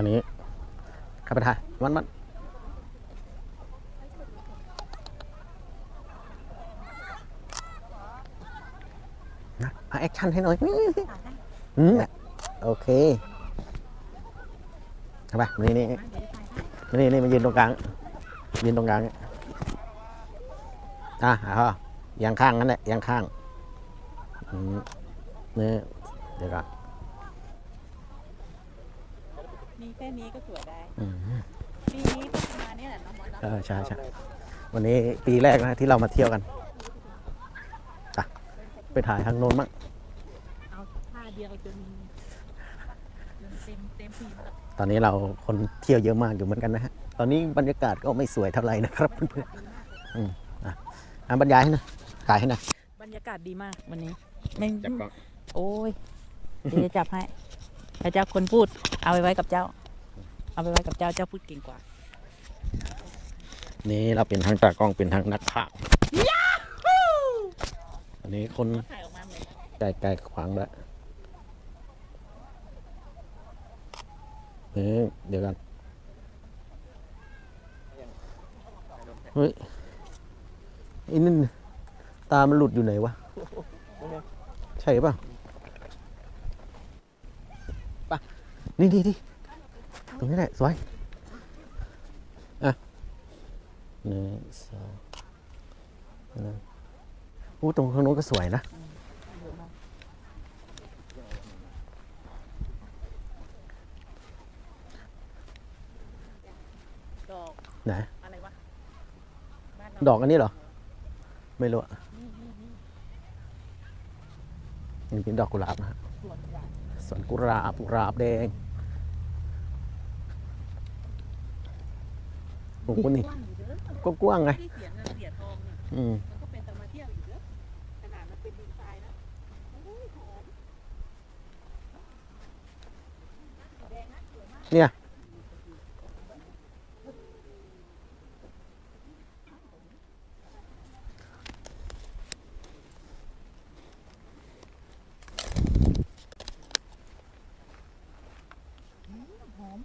อันนี้เข้าไปถ่ายมันมันนะเอาแอคชั่นให้หน่อยอืมโอเคเข้าไปนี่นี่นี่นี่มายืนตรงกลาง ยืนตรงกลางเนี่ยอะเอายางข้างนั่นแหละยางข้างอืมนี่เดี๋ยวก่อน มีแค่นี้ก็สวยได้อืมปีนี้ก็ประมาณนี้แหละน้องมดเนาะเออใช่ใช่วันนี้ปีแรกนะที่เรามาเที่ยวกันไปไปถ่ายทางโน้นมั่งเอาท่าเดียวจนจนเต็มเต็มปีหมดตอนนี้เราคนเที่ยวเยอะมากอยู่เหมือนกันนะฮะตอนนี้บรรยากาศก็ไม่สวยเท่าไหร่นะครับเพื่อนๆอืมอะอะบรรยายให้หนะถ่ายให้หนะบรรยากาศดีมากวันนี้ไม่จับกล้องโอ้ยเดี๋ยวจะจับให้ แต่เจ้าคนพูด เอาไปไว้กับเจ้า เอาไปไว้กับเจ้าเจ้าพูดเก่งกว่า นี่เราเป็นทั้งตากล้องเป็นทั้งนักข่าวอันนี้คนถ่ายออกมาเหมือนไกลไกลขวางแล้วนี่เดี๋ยวกันเฮ้ยไอ้นั่นตามันหลุดอยู่ไหนวะ ใช่ป่ะป่ะ นี่ดีดีตรงนี้แหละ สวย อะหนึ่งสองหนึ่งอู้ตรงข้างโน้นก็สวยนะดอกไหนอะไรวะบ้านดเราอกอันนี้เหรอ ไม่รู้อะนี่เป็นดอกกุหลาบนะฮะสวนใหญ่สวนกุหลาบกุหลาบแดง โอ้โหนี่กว้างอยู่เด้อก็กว้างไงที่เสียเงินเสียทองเนี่ยอืมมันก็เป็นตะมาเที่ยวอยู่เด้อขนาดมันเป็นดินทรายนะโอ้ยหอมเนี่ย หอม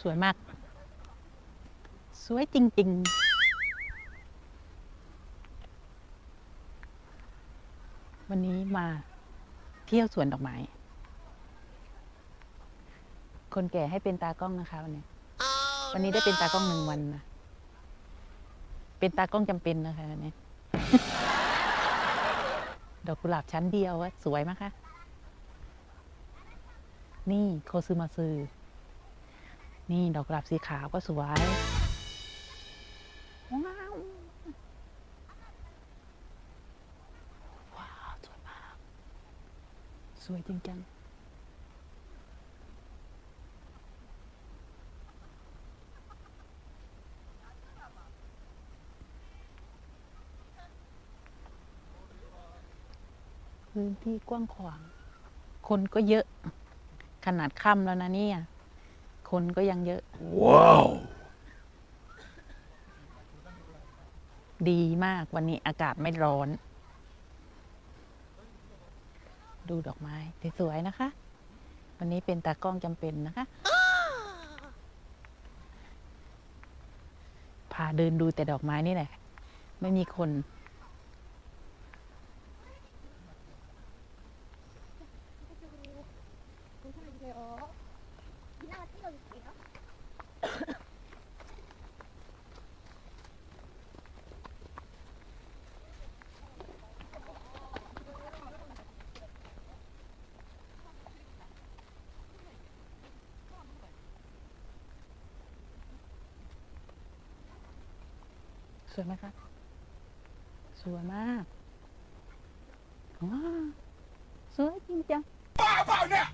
สวยมาก สวยจริง ๆวันนี้มาเที่ยวสวนดอกไม้ คนแก่ให้เป็นตากล้องนะคะวันนี้วันนี้ได้เป็นตากล้องหนึ่งวันนะ เป็นตากล้องจำเป็นนะคะวันนี้ ดอกกุหลาบชั้นเดียวอะสวยมากค่ะ นี่โคซึมาซือ นี่ดอกกุหลาบสีขาวก็สวย ว้าว ว้าว สวยมาก สวยจริงๆพื้นที่กว้างขวาง คนก็เยอะ ขนาดค่ำแล้วนะเนี่ย คนก็ยังเยอะ ว้าว ดีมากวันนี้อากาศไม่ร้อน ดูดอกไม้สวยๆนะคะ วันนี้เป็นตากล้องจำเป็นนะคะพาเดินดูแต่ดอกไม้นี่แหละ ไม่มีคน สวยไหมคะสวยมากว้าสวยจริงจังบ้าเปล่าเนี่ย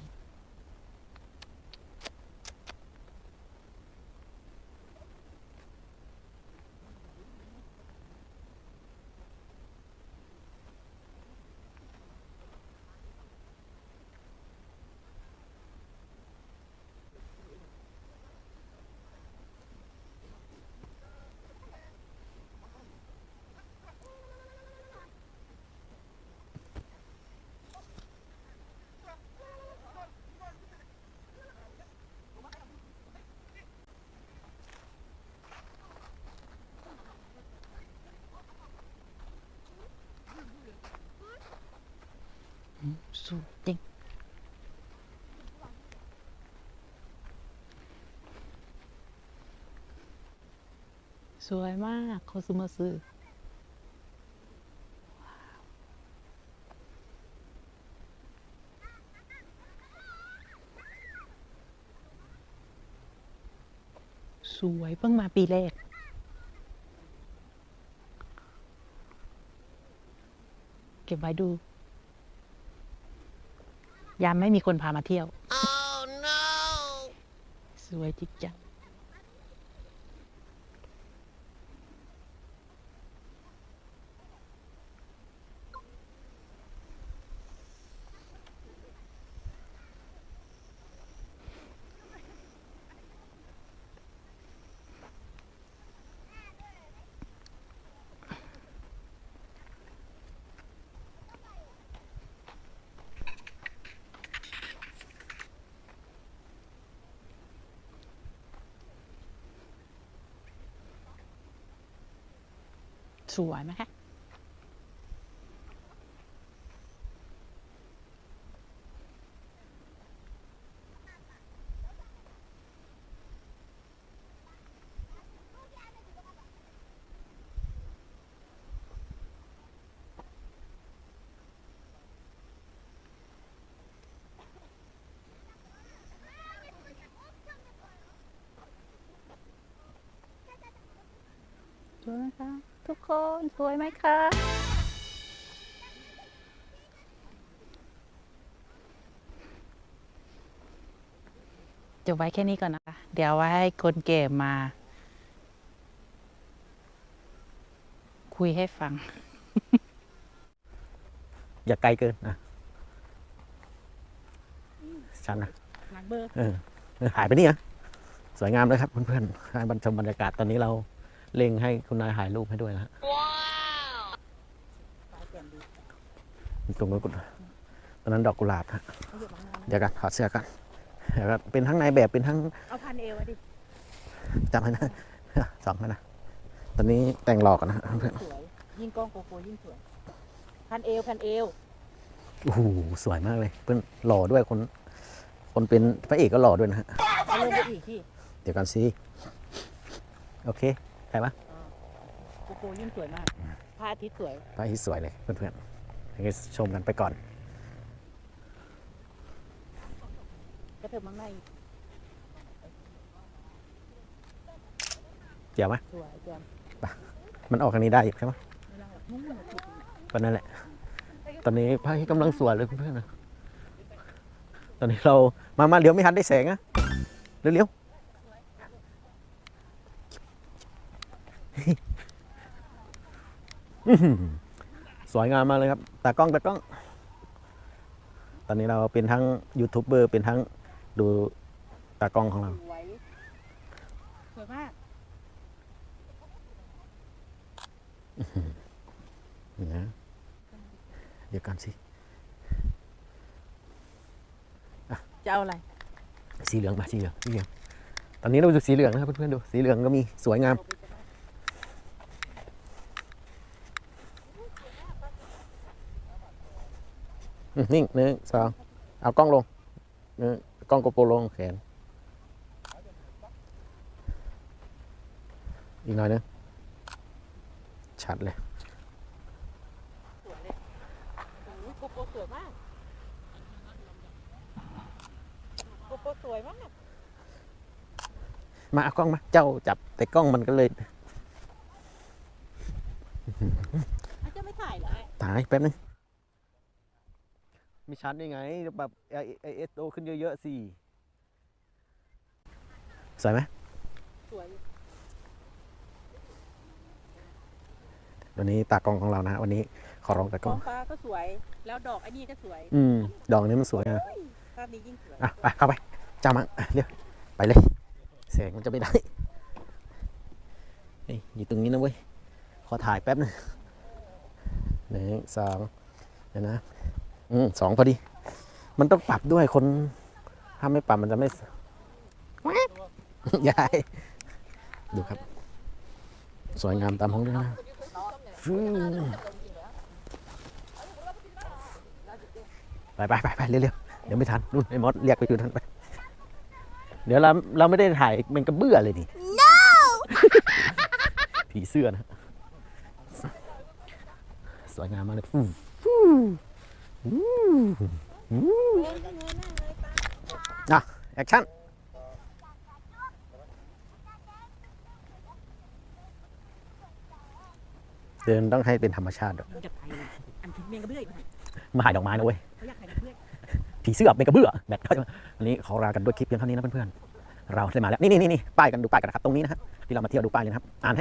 สุดจริง สวยมากโคซุมาซึสวยเพิ่งมาปีแรกเก็บไว้ดู ยามไม่มีคนพามาเที่ยวสวยจริงจัง สวยไหมคะ ทุกคนสวยไหมคะจะไว้แค่นี้ก่อนนะคะ เดี๋ยวไว้ให้คนเก็บมา คุยให้ฟัง อย่าไกลเกินนะชันนะนักเบอร์เออเออหายไปนี่อะสวยงามเลยครับเพื่อนๆให้บรรชมบรรยากาศตอนนี้เรา เล็งให้คุณนายถ่ายรูปให้ด้วยนะฮะตรงนู้นกุตอนนั้นดอกกุหลาบฮะเดี๋ยวกันถอดเสื้อกันเดี๋ยวกันเป็นทั้งนายแบบเป็นทั้งเอาพันเอวอะดิจำให้นะสองให้นะตอนนี้แต่งหลอกกันนะฮะเพื่อนสวยยิ่งกล้องโกโก้ยิ่งสวยพันเอวพันเอวโอ้โหสวยมากเลย เพื่อนหล่อด้วยคน คนเป็นพระเอกก็หล่อด้วยนะฮะเอาลงไปอีกที่เดี๋ยวกันสิโอเค ไปปะโกโก้ยิ่งสวยมากพระอาทิตย์สวยไปที่สวยเลยเพื่อนๆให้ชมกันไปก่อนกระเถิบมังในเดี๋ยวไหมสวยจังมันออกทางนี้ได้อยู่ใช่ไหมไม่ได้หรอกนู่นน่ะจุดนี้ตอนนั้นแหละ ตอนนี้พระอาทิตย์กำลังสวยเลยเพื่อนๆนะตอนนี้เรามามาเลี้ยวไม่ทันได้แสงอะเร็วๆ อื้อหือ สวยงามมากเลยครับตากล้องตากล้อง ตอนนี้เราเป็นทั้งยูทูบเบอร์เป็นทั้งดูตากล้องของเรา สวยสวยมากนี่นะเดี๋ยวกันสิจะเอาอะไร สีเหลืองมาสีเหลืองสีเหลือง ตอนนี้เราดูสีเหลืองนะครับเพื่อนๆดู สีเหลืองก็มีสวยงาม อืม นิ่งหนึ่งสองเอากล้องลงหนึ่งกล้องโกโปรลงแขน อีกหน่อยหนึงชัดเลยสวยเลยโอ้โหโกโก้สวยมากโกโก้สวยมาก มาเอากล้องมา เจ้าจับแต่กล้องมันก็เลยอาจจะไม่ถ่ายเหรอไอ้ตายแป๊บนึง มีชัดได้ไงแบบไอเอสโตขึ้นเยอะๆสิสวยไหมสวยวันนี้ตากล้องของเรานะฮะวันนี้ขอร้องตากล้ท้อองงฟ้าก็สวย แล้วดอกไอ้นี่ก็สวย อืมดอกนี้มันสวยอะภาพนี้ยิ่งสวยอะไปเข้าไปเจ้ามังอะเร็วไปเลยแสงมันจะไม่ได้เฮ้ยอยู่ตรงนี้นะเว้ยขอถ่ายแป๊บนึงหนึ่งสองเดี๋ยวนะ อืมสองพอดี มันต้องปรับด้วยคน ถ้าไม่ปรับมันจะไม่ยายดูครับ สวยงามตามห้องด้วยนะฟื้นไปไปไปไปเร็วๆเดี๋ยวไม่ทันนู่นไอ้มอสเรียกไปอยู่ทันไป เดี๋ยวเราเราไม่ได้ถ่ายเป็นกระเบื้อเลยนี่ no ผีเสื้อนะ สวยงามมากเลย ฟูฟูฟูฟูอะแอคชั่นเดินต้องให้เป็นธรรมชาติด้วยจะไปอันทิ้งเมียงกระเบื้อยมาหายดอกไม้นะเว้ยเขาอยากถ่ายกระเบื้อยผีเสื้อเป็นกระเบื้อแบตเขาจะวันนี้ขอลากันด้วยคลิปเพียงเท่านี้นะเพื่อนๆเราได้มาแล้วนี่นี่นี่ป้ายกันดูป้ายกันนะครับตรงนี้นะฮะที่เรามาเที่ยวดูป้ายเลยครับอ่านให้